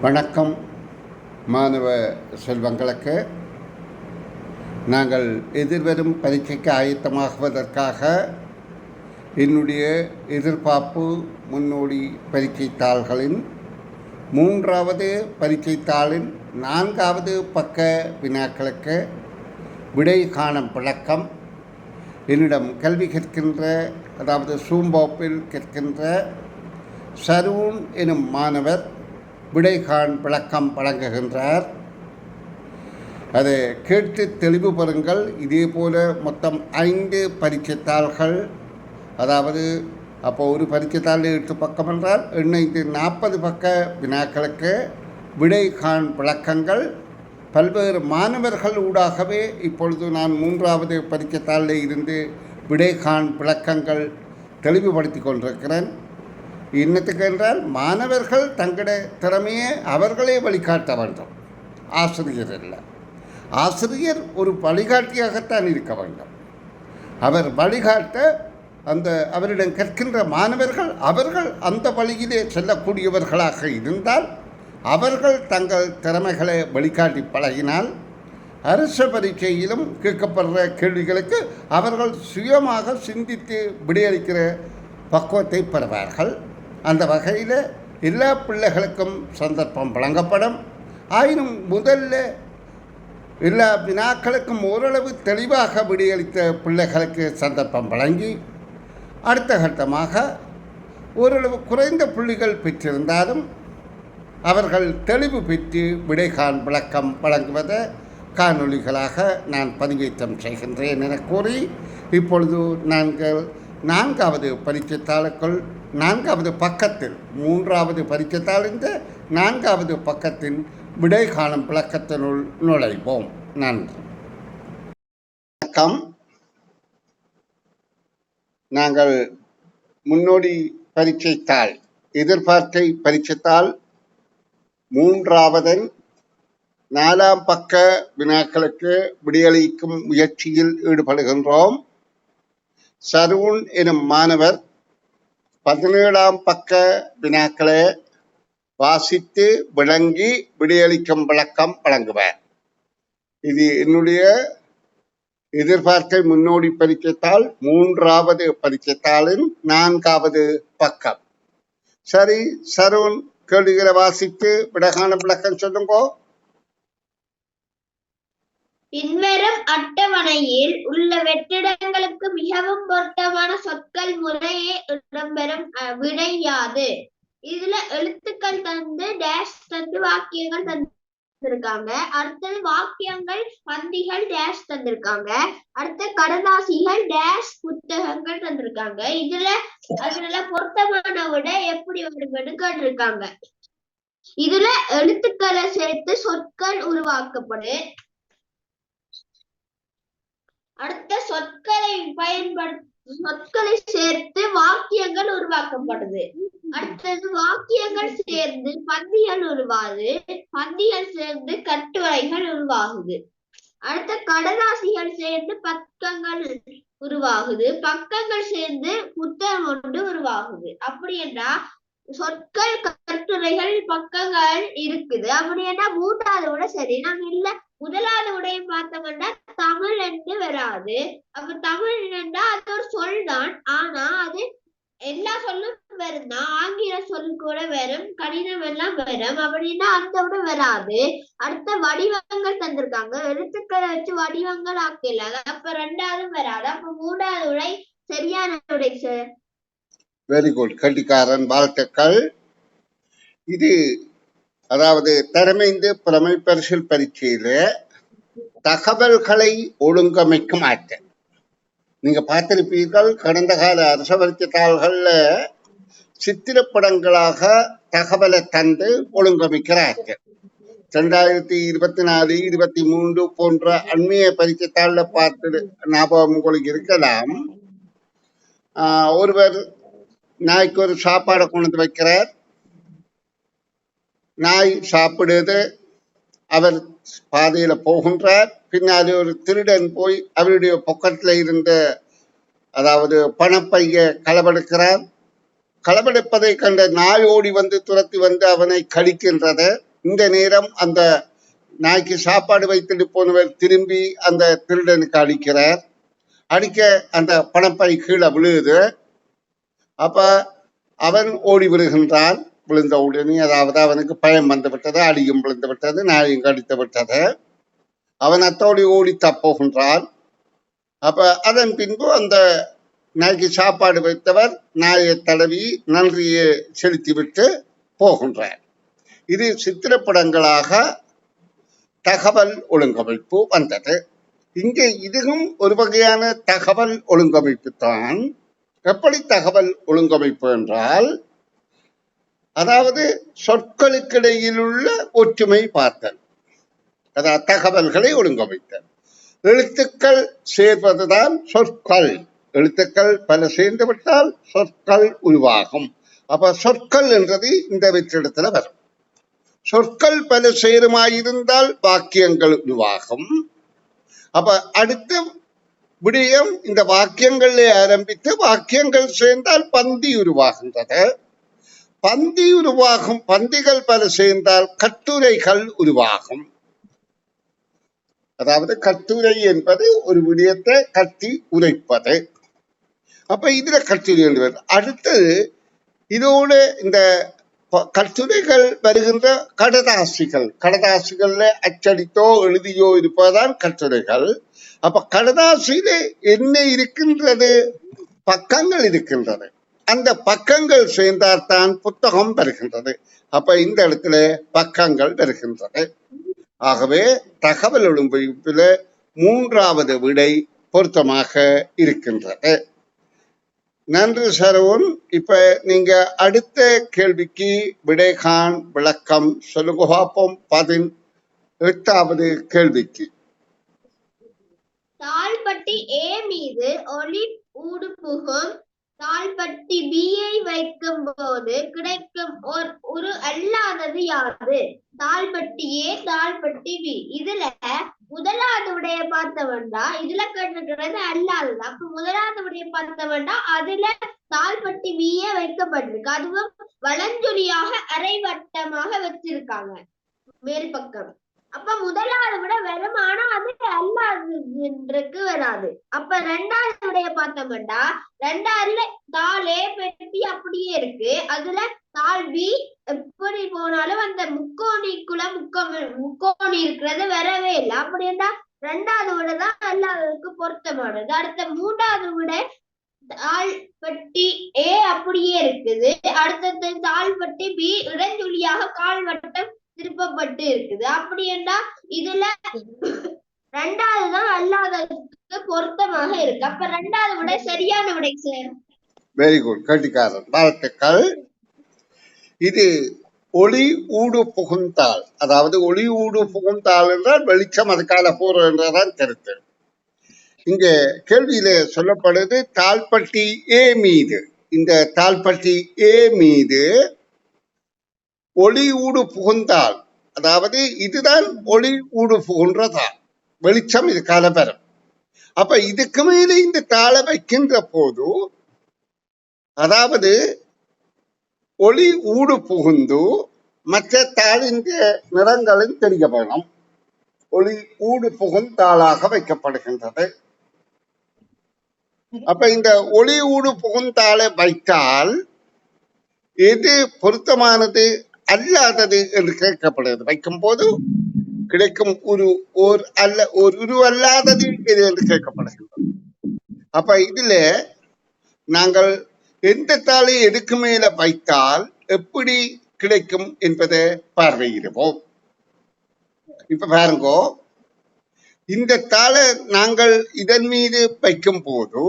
வணக்கம் மாணவ செல்வங்களுக்கு. நாங்கள் எதிர்வரும் பரீட்சைக்கு ஆயத்தமாகுவதற்காக என்னுடைய எதிர்பார்ப்பு முன்னோடி பரீட்சை தாள்களின் மூன்றாவது பரீட்சை தாளின் நான்காவது பக்க வினாக்களுக்கு விடை காணும் பழக்கம். என்னிடம் கல்வி கற்கின்ற அதாவது சூம்போப்பில் கற்கின்ற சரூன் எனும் மாணவர் விடைகான் விளக்கம் வழங்குகின்றார். அது கேட்டு தெளிவு பெறுங்கள். இதே போல மொத்தம் ஐந்து பரீட்சைத்தாள்கள். அதாவது அப்போ ஒரு பரீட்சைத்தாள் எட்டு பக்கம் என்றால் எண்ணூற்றி நாற்பது பக்க வினாக்களுக்கு விடை காண் விளக்கங்கள். பல்வேறு மாணவர்கள் ஊடாகவே இப்பொழுது நான் மூன்றாவது பரீட்சைத்தாளில் இருந்து விடை காண் விளக்கங்கள் தெளிவுபடுத்தி கொண்டிருக்கிறேன். இன்னத்துக்கு என்றால் மாணவர்கள் தங்களுடைய திறமையை அவர்களே வழிகாட்ட வேண்டும். ஆசிரியர் இல்லை ஆசிரியர் ஒரு வழிகாட்டியாகத்தான் இருக்க வேண்டும். அவர் வழிகாட்ட அந்த அவரிடம் கற்கின்ற மாணவர்கள் அவர்கள் அந்த வழியிலே செல்லக்கூடியவர்களாக இருந்தால் அவர்கள் தங்கள் திறமைகளை வழிகாட்டி பழகினால் அரசு பரீட்சையிலும் கேட்கப்படுற கேள்விகளுக்கு அவர்கள் சுயமாக சிந்தித்து விடையளிக்கிற பக்குவத்தை பெறுவார்கள். அந்த வகையில் எல்லா பிள்ளைகளுக்கும் சந்தர்ப்பம் வழங்கப்படும். ஆயினும் முதல்ல எல்லா வினாக்களுக்கும் ஓரளவு தெளிவாக விடியளித்த பிள்ளைகளுக்கு சந்தர்ப்பம் வழங்கி அடுத்த கட்டமாக ஓரளவு குறைந்த புள்ளிகள் பெற்றிருந்தாலும் அவர்கள் தெளிவு பெற்று விடைகான் விளக்கம் வழங்குவதை காணொளிகளாக நான் பதிவேற்றம் செய்கின்றேன் என கூறி இப்பொழுது நாங்கள் நான்காவது பரீட்சைத்தாளுக்குள் நான்காவது பக்கத்தில் மூன்றாவது பரீட்சைத்தாளிந்த நான்காவது பக்கத்தின் விடை காணும் விளக்கத்தினுள் நுழைவோம். நன்றி. வணக்கம். நாங்கள் முன்னோடி பரீட்சைத்தாள் எதிர்பார்க்கை பரீட்சைத்தாள் மூன்றாவதன் நாலாம் பக்க வினாக்களுக்கு விடையளிக்கும் முயற்சியில் ஈடுபடுகின்றோம். சரூன் எனும் மாணவர் பதினேழாம் பக்க வினாக்களை வாசித்து விளங்கி விடையளிக்கும் விளக்கம் வழங்குவார். இது என்னுடைய எதிர்பார்க்கை முன்னோடி பரீட்சைத்தாள் மூன்றாவது பரீட்சைத்தாளின் நான்காவது பக்கம். சரி சருண் கேள்விகளை வாசித்து விடகான விளக்கம் சொல்லுங்கோ. பின்வரும் அட்டவணையில் உள்ள வெற்றிடங்களுக்கு மிகவும் பொருத்தமான சொற்கள் முறையே இடம்பெறும் அஹ், விடை யாது? இதுல எழுத்துக்கள் தந்து டேஷ் தந்து வாக்கியங்கள் தந்திருக்காங்க. அடுத்தது வாக்கியங்கள் பந்திகள் டேஷ் தந்திருக்காங்க. அடுத்த கடலாசிகள் டேஷ் புத்தகங்கள் தந்திருக்காங்க. இதுல அதுல பொருத்தமான விட எப்படி வரும்னு கேட்டிருக்காங்க. இதுல எழுத்துக்களை சேர்த்து சொற்கள் உருவாக்கப்படும். அடுத்த சொற்களை பயன்படுத்த சொற்களை சேர்த்து வாக்கியங்கள் உருவாக்கப்படுது. அடுத்தது வாக்கியங்கள் சேர்ந்து பந்திகள் உருவாகுது பந்திகள் சேர்ந்து கட்டுரைகள் உருவாகுது. அடுத்த கடலாசிகள் சேர்ந்து பக்கங்கள் உருவாகுது. பக்கங்கள் சேர்ந்து புத்தகம் ஒன்று உருவாகுது. அப்படி என்றா சொற்கள் கட்டுரைகள் பக்கங்கள் இருக்குது. அப்படி என்ன மூன்றாவது விட சரி. நாங்க இல்ல. முதலாவது உடையும் பார்த்தோம்னா தமிழ் என்று வராது. அப்ப தமிழ் என்றா அது ஒரு சொல் தான். ஆனா அது எல்லா சொல்லும் வரும் தான். ஆங்கில சொல் கூட வரும். கடினம் எல்லாம் வரும். அப்படின்னா அந்த விட வராது. அடுத்த வடிவங்கள் தந்திருக்காங்க. எழுத்துக்களை வச்சு வடிவங்கள் ஆக்கல. அப்ப ரெண்டாவது வராது. அப்ப மூன்றாவது உடை சரியான உடை சார் வெரி குட் கட்டிக்காரன் வாழ்த்துக்கள். இது அதாவது திறமைந்து புலமை பரிசில் பரீட்சையில தகவல்களை ஒழுங்கமைக்கும் ஆற்றல் நீங்க பார்த்திருப்பீர்கள் கடந்த கால அரச தாள்கள்ல சித்திரப்படங்களாக தகவலை தந்து ஒழுங்கமைக்கிற ஆற்றல் ரெண்டாயிரத்தி இருபத்தி நாலு இருபத்தி மூன்று போன்ற அண்மைய பரீட்சை தாள்ல பார்த்து ஞாபகம் உங்களுக்கு இருக்கலாம். ஆஹ் ஒருவர் நாய்க்கு ஒரு சாப்பாடை கொண்டு வந்து வைக்கிறார். நாய் சாப்பிடுது. அவர் பாதையில போகின்றார். பின்னாடி ஒரு திருடன் போய் அவருடைய பொக்கத்துல இருந்த அதாவது பணப்பைய களவெடுக்கிறார். களவெடுப்பதை கண்ட நாய் ஓடி வந்து துரத்தி வந்து அவனை கடிக்கின்றது. இந்த நேரம் அந்த நாய்க்கு சாப்பாடு வைத்துட்டு போனவர் திரும்பி அந்த திருடனுக்கு அடிக்கிறார். அடிக்க அந்த பணப்பை கீழே விழுகுது அப்ப அவன் ஓடி விடுகின்றான் விழுந்த உடனே அதாவது அவனுக்கு பயம் வந்து விட்டது அடியும் விழுந்து விட்டது நாயும் கடித்து விட்டது. அவன் அத்தோடி ஓடி தப்போகின்றான் அப்ப அதன் பின்பு அந்த நாய்க்கு சாப்பாடு வைத்தவர் நாயை தடவி நன்றியை செலுத்திவிட்டு போகின்றார். இது சித்திரப்படங்களாக தகவல் ஒழுங்கமைப்பு வந்தது. இங்கே இதுவும் ஒரு வகையான தகவல் ஒழுங்கமைப்பு தான் எப்படி தகவல் ஒழுங்கமைப்பு என்றால் அதாவது சொற்களுக்கிடையில் உள்ள ஒற்றுமை பார்த்தல். அதாவது தகவல்களை ஒழுங்கமைத்தல். எழுத்துக்கள் சேர்வதுதான் சொற்கள். எழுத்துக்கள் பல சேர்ந்து விட்டால் சொற்கள் உருவாகும். அப்ப சொற்கள் என்றது இந்த வெற்றிடத்துல வரும். சொற்கள் பல சேருமாயிருந்தால் வாக்கியங்கள் உருவாகும். அப்ப அடுத்த விடயம் இந்த வாக்கியங்களை ஆரம்பித்து வாக்கியங்கள் சேர்ந்தால் பந்தி உருவாகின்றது. பந்தி உருவாகும் பந்திகள் பல சேர்ந்தால் கட்டுரைகள் உருவாகும். அதாவது கட்டுரை என்பது ஒரு விடயத்தை கட்டி உரைப்பது. அப்ப இதுல கட்டுரை என்று அடுத்தது இதோடு இந்த கட்டுரைகள் வருகின்ற கடதாசிகள். கடதாசிகள்ல அச்சடித்தோ எழுதியோ இருப்பதுதான் கட்டுரைகள். அப்ப கடதாசியில என்ன இருக்கின்றது? பக்கங்கள் இருக்கின்றது. அந்த பக்கங்கள் சேர்ந்தால்தான் புத்தகம் வருகின்றது. அப்ப இந்த இடத்துல பக்கங்கள் வருகின்றது. ஆகவே தகவல் ஒழுங்கமைப்பில மூன்றாவது விடை பொருத்தமாக இருக்கின்றது. நன்றி சரவன் இப்ப நீங்க அடுத்த கேள்விக்கு விடைகான் விளக்கம் சொல்லுங்க. பார்ப்போம். பதின் எட்டாவது கேள்விக்கு. தாழ்பட்டி ஏ மீது ஒளி ஊடுபுகும் தாழ்பட்டி பீயை வைக்கும் போது கிடைக்கும் ஒரு உரு அல்லாதது யாது தாழ்பட்டி ஏ தாழ்பட்டி பி இதுல முதலாவது உடைய பார்த்தவன்டா இதுல கண்டுக்கிறது அல்லாதது அப்ப முதலாவது உடைய பார்த்தவன்டா அதுல தாழ்பட்டி பீயே வைக்கப்பட்டிருக்கு. அதுவும் வலஞ்சொலியாக அரைவட்டமாக வச்சிருக்காங்க. மேல் பக்கம். அப்ப முதலாவது விட வரும் ஆனா அது அல்லாதுன்றக்கு வராது. அப்ப ரெண்டாவது விடைய பார்த்தோம்னா ரெண்டாவதுல தாளே பெட்டி அப்படியே இருக்கு. அதுல தாள் பி எப்படி போனாலும் அந்த முக்கோணிக்குள்ள முக்கம் முக்கோணி இருக்கிறது வரவே இல்லை. இருந்தா ரெண்டாவது விட தான் அல்லாததுக்கு பொருத்தமானது. அடுத்த மூன்றாவது விட தாழ்பட்டி ஏ அப்படியே இருக்குது. அடுத்தது தாழ்பட்டி பி இடஞ்சுழியாக கால்வட்டம் திருப்பப்பட்டு இருக்குது. அப்படி என்றா இதுல ரெண்டாவது தான் அல்லாததுக்கு பொருத்தமாக இருக்கு. அப்ப ரெண்டாவது விட சரியான விடை சார் வெரி குட் கட்டிக்காரன் வாழ்த்துக்கள். இது ஒளி ஊடு புகுந்தாள் அதாவது ஒளி ஊடு புகுந்தாள் என்றால் வெளிச்சம் அதுக்கால போறோம் என்றதான் கருத்து. இங்க கேள்வியில சொல்லப்படுது தாழ்பட்டி ஏ மீது. இந்த தாழ்பட்டி ஏ மீது ஒளி ஊடு புகுந்தால் அதாவது இதுதான் ஒளி ஊடு புகுன்றதா வெளிச்சம் இது கலபரம் அப்ப இதுக்கு மேலே இந்த தாளை வைக்கின்ற போது அதாவது ஒளி ஊடு புகுந்து மற்ற தாளின் நிறங்களும் தெரிய வேணும். ஒளி ஊடு புகுந்தாளாக வைக்கப்படுகின்றது. அப்ப இந்த ஒளி ஊடு புகுந்தாளை வைத்தால் எது பொருத்தமானது? அல்லாதது என்று கேட்கப்படுகிறது. வைக்கும் போது கிடைக்கும் ஒரு ஓர் அல்ல ஒரு உருவல்லாதது இது என்று கேட்கப்படுகின்றது அப்ப இதுல நாங்கள் எந்த தாளை எதுக்கு மேல வைத்தால் எப்படி கிடைக்கும் என்பதை பார்வையிடுவோம். இப்ப பாருங்கோ இந்த தாளை நாங்கள் இதன் மீது வைக்கும் போது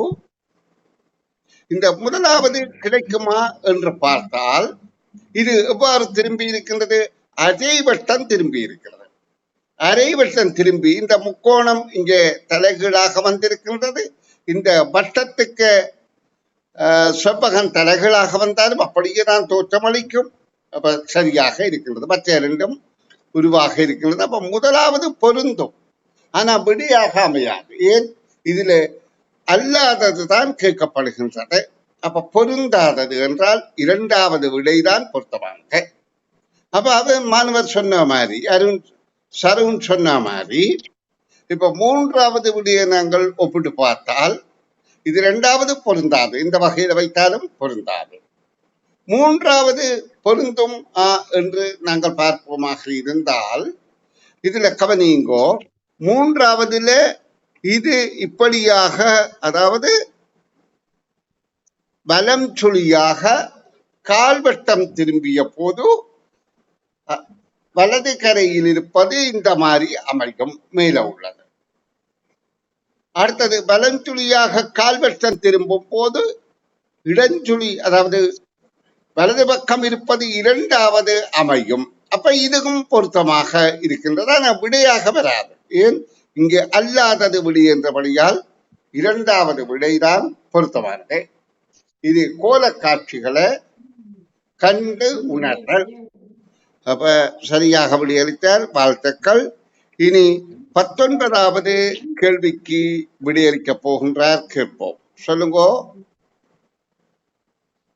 இந்த முதலாவது கிடைக்குமா என்று பார்த்தால் இது எவ்வாறு திரும்பி இருக்கின்றது? அரை வட்டம் திரும்பி இருக்கிறது. அரை வட்டம் திரும்பி இந்த முக்கோணம் இங்கே தலைகீழாக வந்திருக்கின்றது. இந்த வட்டத்துக்கு செவ்வகம் தலைகளாக வந்தாலும் அப்படியே தான் தோற்றமளிக்கும். அப்ப சரியாக இருக்கின்றது. மற்ற இரண்டும் உருவாக இருக்கின்றது. அப்ப முதலாவது பொருந்தும். ஆனா விடியாக அமையாது. ஏன்? இதுல அல்லாதது தான் கேட்கப்படுகின்றது. அப்ப பொருந்தாதது என்றால் இரண்டாவது விடைதான் பொருத்தமானது. அப்ப அது மாணவர் சொன்ன மாதிரி அருண் சருண் சொன்ன மாதிரி இப்ப மூன்றாவது விடையை நாங்கள் ஒப்பிட்டு பார்த்தால் இது இரண்டாவது பொருந்தாது. இந்த வகையில வைத்தாலும் பொருந்தாது. மூன்றாவது பொருந்தும் என்று நாங்கள் பார்ப்போமாக இருந்தால் இதுல கவனிங்கோ மூன்றாவதுல இது இப்படியாக அதாவது வலம் சுழியாக கால்வட்டம் திரும்பிய போது அ- வலது கரையில் இருப்பது இந்த மாதிரி அமையும் மேல உள்ளது. அடுத்தது வலஞ்சுழியாக கால்வட்டம் திரும்பும் போது இடஞ்சுழி அதாவது வலது பக்கம் இருப்பது இரண்டாவது அமையும் அப்ப இதுவும் பொருத்தமாக இருக்கின்றது. ஆனால் விடையாக வராது. ஏன்? இங்கே அல்லாதது விடை என்றபடியால் இரண்டாவது விடைதான் பொருத்தமானது. இது கோல காட்சிகளை கண்டு உணர்தல். அப்ப சரியாக விடையளித்தார் வாழ்த்துக்கள். இனி பத்தொன்பதாவது கேள்விக்கு விடையளிக்க போகின்றார் கேட்போம். சொல்லுங்க.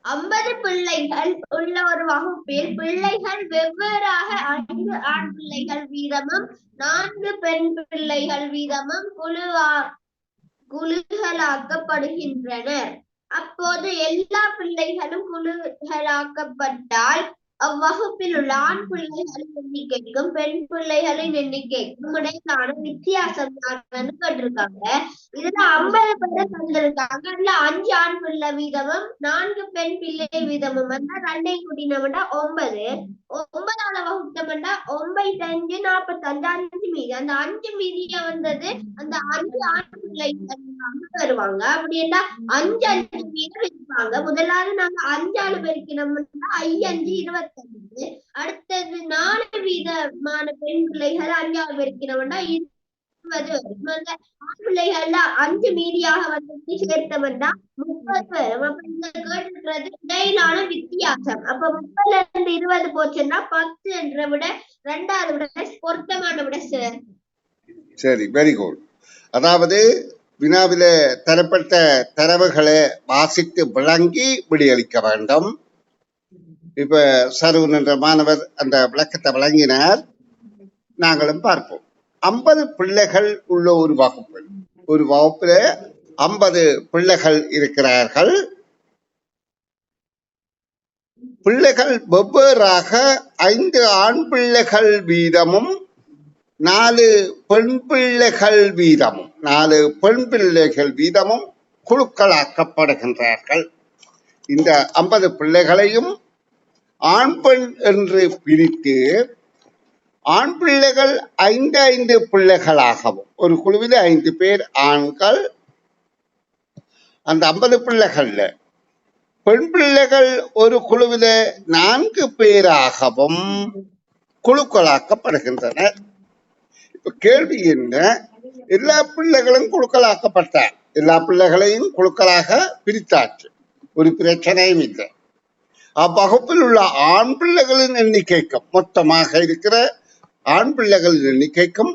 ஐம்பது பிள்ளைகள் உள்ள ஒரு வகுப்பில் பிள்ளைகள் வெவ்வேறாக ஐந்து ஆண் பிள்ளைகள் வீதமும் நான்கு பெண் பிள்ளைகள் வீதமும் குழுவா குழுகளாக்கப்படுகின்றனர். அப்போது எல்லா பிள்ளைகளும் குழுக்களாக்கப்பட்டால் அவ்வகுப்பில் உள்ள ஆண் பிள்ளைகளின் எண்ணிக்கைக்கும் பெண் பிள்ளைகளின் எண்ணிக்கைக்கும் இடையிலான வித்தியாசம் என்னன்னு கேட்டிருக்காங்க. இதுல ஐம்பது பேர் தந்திருக்காங்க அதுல அஞ்சு ஆண் பிள்ளை வீதமும் நான்கு பெண் பிள்ளை வீதமும் வந்தா ரெண்டை கூட்டினோம்னா ஒன்பது. ஒன்பதால வகுத்தோம்னா ஒன்பது அஞ்சு நாற்பத்தி அஞ்சு மீதி. அந்த அஞ்சு மீதிய வந்தது அந்த அஞ்சு ஆண் பிள்ளை வருவாங்க அப்படின்னா அஞ்சு அஞ்சு மீதம் இருப்பாங்க முதலாவது நாங்க அஞ்சாறு பெருக்கினோம்னா ஐயஞ்சு இருபத்தஞ்சு அடுத்தது நாலு விதமான பெண் பிள்ளைகள் அஞ்சாவது இருக்கிறவன்டா இருபது வரும் அந்த ஆண் பிள்ளைகள்ல அஞ்சு மீதியாக வந்து சேர்த்தோம்னா முப்பது வரும் அப்ப இந்த கேட்டுக்கிறது இடையிலான வித்தியாசம். அப்ப முப்பதுல இருந்து இருபது போச்சுன்னா பத்து என்ற விட ரெண்டாவது விட பொருத்தமான விட சார் சரி வெரி குட் அதாவது வினாவில தரப்பட்ட தரவுகளை வாசித்து விளங்கி விடியளிக்க வேண்டும். இப்ப சருவன் என்ற மாணவர் அந்த விளக்கத்தை வழங்கினார். நாங்களும் பார்ப்போம். ஐம்பது பிள்ளைகள் உள்ள ஒரு வகுப்பு. ஒரு வகுப்புல ஐம்பது பிள்ளைகள் இருக்கிறார்கள். பிள்ளைகள் வெவ்வேறாக ஐந்து ஆண் பிள்ளைகள் வீதமும் நாலு பெண் பிள்ளைகள் வீதமும் நாலு பெண் பிள்ளைகள் வீதமும் குழுக்களாக்கப்படுகின்றார்கள். இந்த ஐம்பது பிள்ளைகளையும் ஆண் பெண் என்று பிரித்து ஆண் பிள்ளைகள் ஐந்து ஐந்து பிள்ளைகளாகவும் ஒரு குழுவில் ஐந்து பேர் ஆண்கள் அந்த ஐம்பது பிள்ளைகள்ல. பெண் பிள்ளைகள் ஒரு குழுவில நான்கு பேராகவும் குழுக்களாக்கப்படுகின்றனர். இப்ப கேள்வி என்ன? எல்லா பிள்ளைகளும் குழுக்களாக்கப்பட்டார். எல்லா பிள்ளைகளையும் குழுக்களாக பிரித்தாச்சு ஒரு பிரச்சனையும் இல்லை. அவ்வகுப்பில் உள்ள ஆண் பிள்ளைகளின் எண்ணிக்கைக்கும் மொத்தமாக இருக்கிற ஆண் பிள்ளைகளின் எண்ணிக்கைக்கும்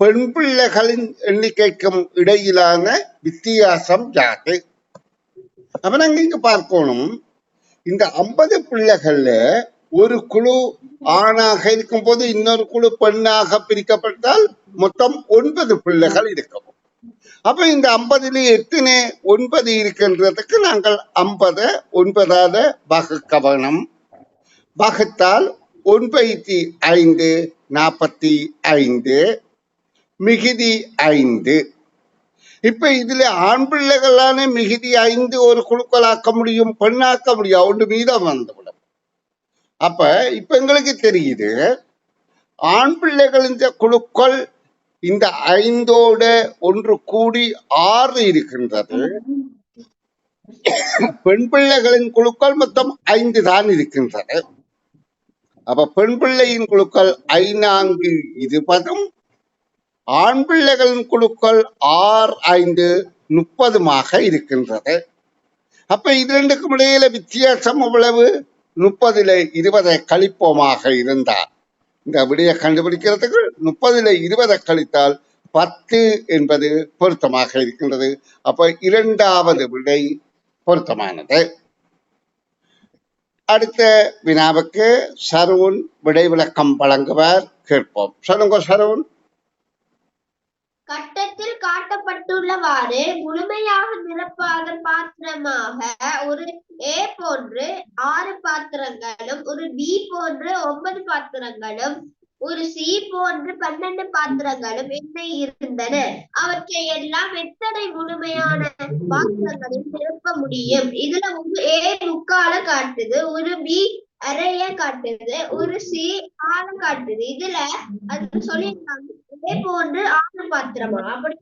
பெண் பிள்ளைகளின் எண்ணிக்கைக்கும் இடையிலான வித்தியாசம் யாது அப்ப நாங்க இங்க பார்க்கணும். இந்த ஐம்பது பிள்ளைகள்ல ஒரு குழு ஆணாக இருக்கும் போது இன்னொரு குழு பெண்ணாக பிரிக்கப்பட்டால் மொத்தம் ஒன்பது பிள்ளைகள் இருக்கும். அப்ப இந்த ஐம்பதுல எத்தனை ஒன்பது இருக்கின்றதுக்கு நாங்கள் ஐம்பதை ஒன்பதாவது வகுக்க வகுத்தால் ஒன்பத்தி ஐந்து நாற்பத்தி ஐந்து மிகுதி ஐந்து. இப்ப இதுல ஆண் பிள்ளைகளான மிகுதி ஐந்து ஒரு குழுக்களாக்க முடியும் பெண்ணாக்க முடியும் ஒன்று மீதம் வந்துவிடும். அப்ப இப்ப எங்களுக்கு தெரியுது ஆண் பிள்ளைகள் இந்த குழுக்கள் இந்த ஐந்தோட ஒன்று கூடி ஆறு இருக்கின்றது. பெண் பிள்ளைகளின் குழுக்கள் மொத்தம் ஐந்து தான் இருக்கின்றது. அப்ப பெண் பிள்ளையின் குழுக்கள் ஐநான்கு இருபதும் ஆண் பிள்ளைகளின் குழுக்கள் ஆறு ஐந்து முப்பதுமாக இருக்கின்றது. அப்ப இது ரெண்டுக்கும் இடையில வித்தியாசம் அவ்வளவு முப்பதுல இருபதை கழிப்போமாக இருந்தார் இந்த விடையை கண்டுபிடிக்கிறதுக்கு முப்பதுல இருபதை கழித்தால் பத்து என்பது பொருத்தமாக இருக்கின்றது. அப்ப இரண்டாவது விடை பொருத்தமானது. அடுத்த வினாவுக்கு சருண் விடை விளக்கம் வழங்குவார். கேட்போம். சொல்லுங்க சரவண் கட்டத்தில் காட்டப்பட்டுள்ளவாறு முழுமையாக நிரப்பாத பாத்திரமாக ஒரு ஏ போன்று ஆறு பாத்திரங்களும் ஒரு பி போன்று ஒன்பது பாத்திரங்களும் ஒரு சி போன்று பன்னெண்டு பாத்திரங்களும் என்ன இருந்தன. அவற்றை எல்லாம் எத்தனை முழுமையான பாத்திரங்களில் நிரப்ப முடியும்? இதுல ஒரு ஏ முக்கால காட்டுது ஒரு பி அரைய காட்டுது ஒரு சி ஆள காட்டுது. இதுல அது சொல்லியிருக்காங்க. ஏ போன்று ஆறு பாத்திரமா? அப்படி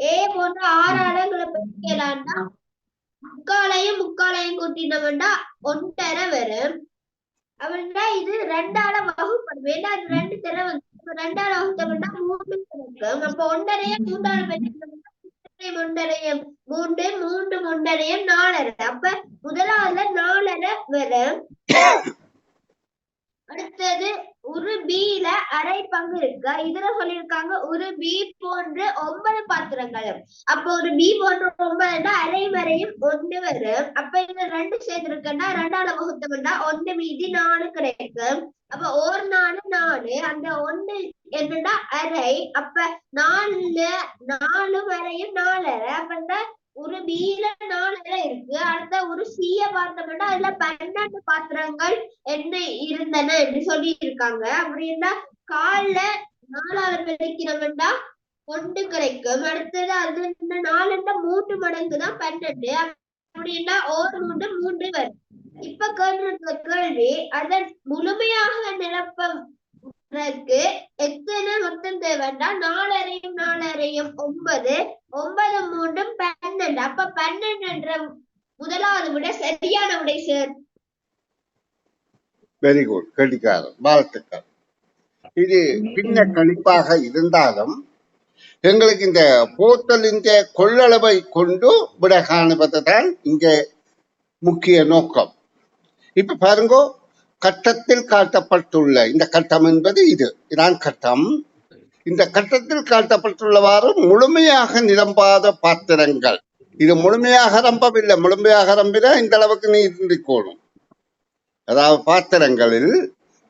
ஏ போன்ற ஆறு அளவுகளை பெருக்கலாம்னா முக்காலையும் முக்காலையும் கூட்டினோம்னா ஒன்றரை வரும் அப்படின்னா இது ரெண்டால வகுப்படும். ஏன்னா அது ரெண்டு தடவை வந்து? ரெண்டால வகுத்தோம்னா மூணு கிடைக்கும் அப்ப ஒன்றரையும் மூன்றால பெருக்கணும் ஒன்றரையும் மூன்று மூன்று ஒன்றரையும் நாலரை. அப்ப முதலாவதுல நாலரை வரும். அடுத்தது ஒரு பீல அரை பங்கு இருக்கு. இதுல சொல்லியிருக்காங்க ஒரு பி போன்று ஒன்பது பாத்திரங்களும் அப்ப ஒரு பி போன்ற ஒன்பதுனா அரை வரையும் ஒன்று வரும். அப்ப இதுல ரெண்டு சேர்த்திருக்குன்னா ரெண்டால வகுத்தோம்னா ஒன்று மீதி நாலு கிடைக்கும். அப்ப ஒரு நாலு நாலு. அந்த ஒண்ணு என்னன்னா அரை. அப்ப நாலு நாலு வரையும் நாலரை. அப்ப ஒரு பீல நாலரை இருக்கு. அடுத்த ஒரு சீய பார்த்தோம்னா அதுல பன்னெண்டு பாத்திரங்கள் என்ன இருந்தன என்று சொல்லி இருக்காங்க அப்படின்னா கால்ல நாலாவது விளைக்கிறவன்டா ஒன்று கிடைக்கும். அடுத்தது அது இந்த நாலுன்னா மூன்று மடங்கு தான் பன்னெண்டு. அப்படின்னா ஒரு மூன்று மூன்று வரும். இப்ப கேட்டிருக்க கேள்வி அதன் முழுமையாக நிரப்பதற்கு எத்தனை மொத்தம் தேவைண்டா நாலரையும் நாலரையும் ஒன்பது ஒன்பது மூன்றும் பன்னெண்டு. அப்ப பன்னெண்டு என்ற முதலாவது விட சரியான விடை சார். வெரி குட் கெட்டிக்காரன் வாழ்த்துக்கள். இது பின்ன கணிப்பாக இருந்தாலும் எங்களுக்கு இந்த போத்தலின் கொள்ளளவை கொண்டு விட காணுவதுதான் இங்க முக்கிய நோக்கம். இப்ப பாருங்க கட்டத்தில் காட்டப்பட்டுள்ள இந்த கட்டம் என்பது இது. இதான் கட்டம். இந்த கட்டத்தில் காட்டப்பட்டுள்ளவாறு முழுமையாக நிரம்பாத பாத்திரங்கள். இது முழுமையாக ரம்பவில்லை முழுமையாக ரம்பினா இந்த அளவுக்கு நீ இருந்திக்கோணும் அதாவது பாத்திரங்களில்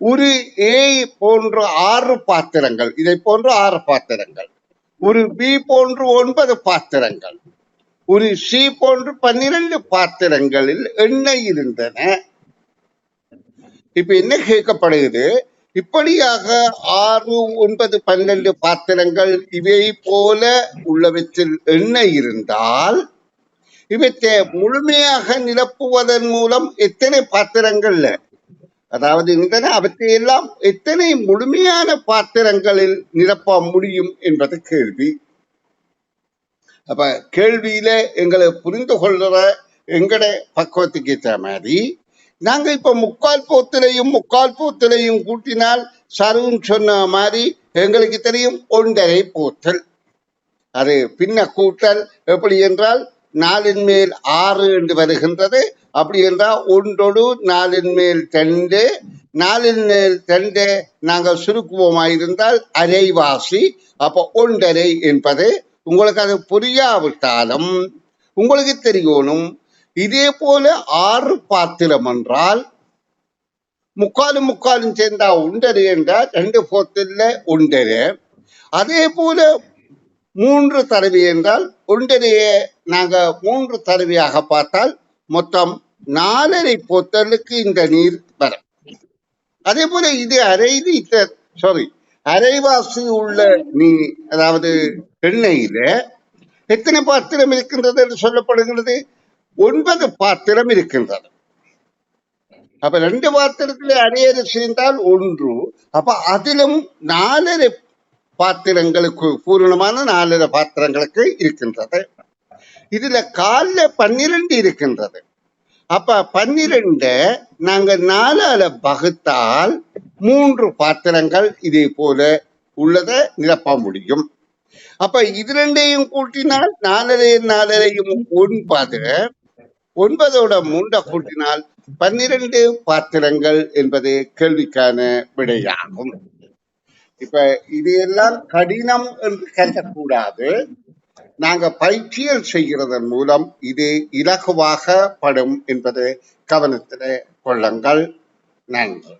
ஒரு ஏ போன்ற ஆறு பாத்திரங்கள். இதை போன்ற ஆறு பாத்திரங்கள். ஒரு பி போன்று ஒன்பது பாத்திரங்கள். ஒரு சி போன்று பன்னிரண்டு பாத்திரங்களில் எண்ணெய் இருந்தன. இப்ப என்ன கேட்கப்படுகிறது? இப்படியாக ஆறு ஒன்பது பன்னெண்டு பாத்திரங்கள் இவை போல உள்ளவற்றில் எண்ணெய் இருந்தால் இவற்றை முழுமையாக நிரப்புவதன் மூலம் எத்தனை பாத்திரங்கள்ல அதாவது இருந்தன அவற்றையெல்லாம் எத்தனை முழுமையான பாத்திரங்களில் நிரப்ப முடியும் என்பது கேள்வி. அப்ப கேள்வியில எங்களை புரிந்து கொள்ற எங்கட பக்குவத்துக்கு ஏற்ற மாதிரி நாங்க இப்ப முக்கால் போத்திலையும் முக்கால் போத்திலையும் கூட்டினால் சருவும் சொன்ன மாதிரி எங்களுக்கு தெரியும் ஒன்றரை போத்தல். அது பின்ன கூட்டல் எப்படி என்றால் நாலின் மேல் ஆறு என்று வருகின்றது. அப்படி என்றால் ஒன்றொடு நாலின் மேல் ரெண்டு. நாலின் மேல் ரெண்டு நாங்கள் சுருக்குவோமாயிருந்தால் அரைவாசி. அப்போ ஒன்றரை என்பது உங்களுக்கு அது புரியாவிட்டாலும் உங்களுக்கு தெரியணும் இதே போல ஆறு பாத்திரம் என்றால் முக்காலும் முக்காலும் சேர்ந்தா உண்டரு என்றால் ரெண்டு போத்தில் உண்டரு. அதே போல மூன்று தடவை என்றால் ஒன்றரையை நாங்க மூன்று தடவையாக பார்த்தால் மொத்தம் நாலரை போத்தலுக்கு இந்த நீர் வரும். அதே போல இது அரை லிட்டர் சாரி அரைவாசி உள்ள நீ அதாவது எண்ணெயில எத்தனை பாத்திரம் இருக்கின்றது என்று சொல்லப்படுகிறது? ஒன்பது பாத்திரம் இருக்கின்றது. அப்ப ரெண்டு பாத்திரத்துல அரையரை சேர்ந்தால் ஒன்று. அப்ப அதிலும் நாலரை பாத்திரங்களுக்கு பூரணமான நாலரை பாத்திரங்களுக்கு இருக்கின்றது. இதுல காலில் பன்னிரண்டு இருக்கின்றது. அப்ப பன்னிரண்ட நாங்க நாலால பகுத்தால் மூன்று பாத்திரங்கள் இதே போல உள்ளதை நிரப்ப முடியும். அப்ப இது ரெண்டையும் கூட்டினால் நாலரையும் நாலரையும் ஒன்பது. ஒன்பதோட மூண்ட கூட்டினால் பன்னிரண்டு பாத்திரங்கள் என்பது கேள்விக்கான விடையாகும். இப்ப இது எல்லாம் கடினம் என்று கருதக்கூடாது நாங்க பயிற்சியல் செய்கிறதன் மூலம் இது இலகுவாக படும் என்பது கவனத்தில் கொள்ளுங்கள். நன்றி.